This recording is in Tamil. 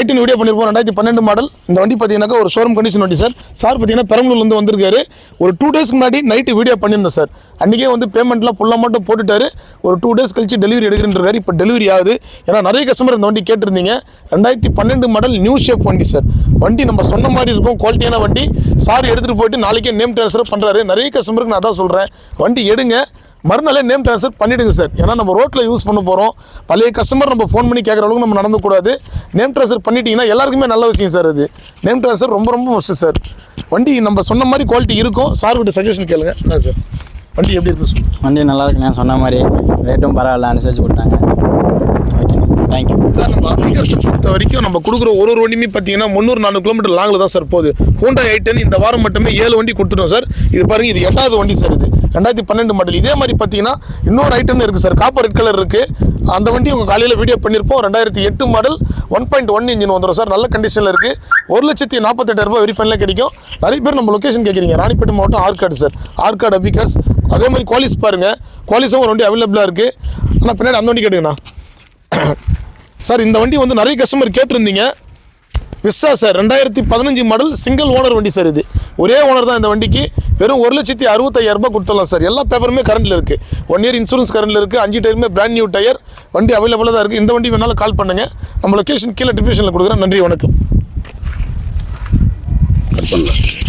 எயிட்டின் வீடியோ பண்ணியிருப்போம். ரெண்டாயிரத்தி பன்னெண்டு மாடல் இந்த வண்டி பார்த்தீங்கன்னாக்கா ஒரு ஷோரூம் கண்டிஷன் வண்டி சார் சார் பார்த்தீங்கன்னா பெரம்பலூர்லேருந்து வந்திருக்காரு. ஒரு டூ டேஸ்க்கு முன்னாடி நைட்டு வீடியோ பண்ணியிருந்தேன் சார் அன்றைக்கே வந்து பேமெண்ட்லாம் ஃபுல்லாக மட்டும் போட்டுட்டாரு. ஒரு டூ டேஸ் கழிச்சு டெலிவரி எடுக்கிறேன்றாரு இப்போ டெலிவரி ஆகுது. ஏன்னா நிறைய கஸ்டமர் இந்த வண்டி கேட்டிருந்தீங்க. ரெண்டாயிரத்தி பன்னெண்டு மாடல் நியூ ஷேப் வண்டி சார் வண்டி நம்ம சொன்ன மாதிரி இருக்கும். குவாலிட்டியான வண்டி. சார் எடுத்துகிட்டு போயிட்டு நாளைக்கே நேம் ட்ரான்ஸ்ஃபர் பண்ணுறாரு நிறைய கஸ்டமருக்கு நான் அதான் சொல்கிறேன் வண்டி எடுங்க. மறுநாளே நேம் ட்ரான்ஸ்ஃபர் பண்ணிவிடுங்க சார் ஏன்னா நம்ம ரோட்டில் யூஸ் பண்ண போகிறோம் பழைய கஸ்டமர் நம்ம ஃபோன் பண்ணி கேட்குற அளவுக்கு நம்ம நடந்துக்கூடாது. நேம் ட்ரான்ஸ்ஃபர் பண்ணிட்டீங்கன்னா எல்லாருக்குமே நல்ல விஷயம் சார் அது நேம் ட்ரான்ஸ்ஃபர் ரொம்ப ரொம்ப மஸ்ட் சார் வண்டி நம்ம சொன்ன மாதிரி குவாலிட்டி இருக்கும். சார் கிட்ட சஜஷன் கேளுங்க. என்ன சார் வண்டி எப்படி இருக்கும் சார் வண்டி நல்லா நான் சொன்ன மாதிரி ரேட்டும் பரவாயில்ல அனுசரித்து கொடுத்தாங்க. ஓகே தேங்க்யூ சார் நம்ம அப்ளிகேஷன் பொறுத்த வரைக்கும் நம்ம கொடுக்குற ஒரு ஒரு வண்டியுமே பார்த்தீங்கன்னா முந்நூறு நானூறு கிலோமீட்டர் லாங்கில் தான் சார் போகுது. ஹோண்டா எயிட்டன் இந்த வாரம் மட்டுமே ஏழு வண்டி கொடுத்துட்டோம் சார். இது பாருங்கள் இது எட்டாவது வண்டி சார் இது. ரெண்டாயிரத்தி பன்னெண்டு மாடல் இதே மாதிரி பார்த்தீங்கன்னா இன்னொரு ஐட்டம் இருக்குது சார். காப்பர் ரெட் கலர் இருக்குது அந்த வண்டி உங்கள் காலையில் வீடியோ பண்ணியிருப்போம் ரெண்டாயிரத்தி எட்டு model one point one engine வந்துடும் சார். நல்ல கண்டிஷனில் இருக்குது ஒரு லட்சத்தி நாற்பத்தெட்டாயிரம் ரூபாய் கிடைக்கும். நிறைய பேர் நம்ம லொக்கேஷன் கேட்குறீங்க ராணிப்பேட்டை மாவட்டம் ஆர்காடு சார். ஆர்காடு அபிகாஸ் அதே மாதிரி குவாலிஸ் பாருங்கள் குவாலிஸும் ஒரு வண்டி அவைலபிளாக இருக்குது ஆனால் பின்னாடி அந்த வண்டி கேட்டுங்கண்ணா. சார் இந்த வண்டி வந்து நிறைய கஸ்டமர் கேட்டிருந்தீங்க. விஸ்ஸா சார் ரெண்டாயிரத்தி பதினஞ்சு மாடல் சிங்கிள் ஓனர் வண்டி சார் இது. ஒரே ஓனர் தான் இந்த வண்டிக்கு. வெறும் ஒரு லட்சத்தி அறுபத்தாயிரம் ரூபாய் கொடுத்துடலாம் சார். எல்லா பேப்பருமே கரண்டில் இருக்குது ஒன் இயர் இன்சூரன்ஸ் கரண்டில் இருக்குது அஞ்சு டயருமே பிராண்ட் நியூ டயர் வண்டி அவைலபிளாக தான் இருக்குது இந்த வண்டி வேணாலும் கால் பண்ணுங்கள் நம்ம லொக்கேஷன் கீழே டிஸ்கிரிப்ஷனில் கொடுக்குறேன். நன்றி வணக்கம். கட்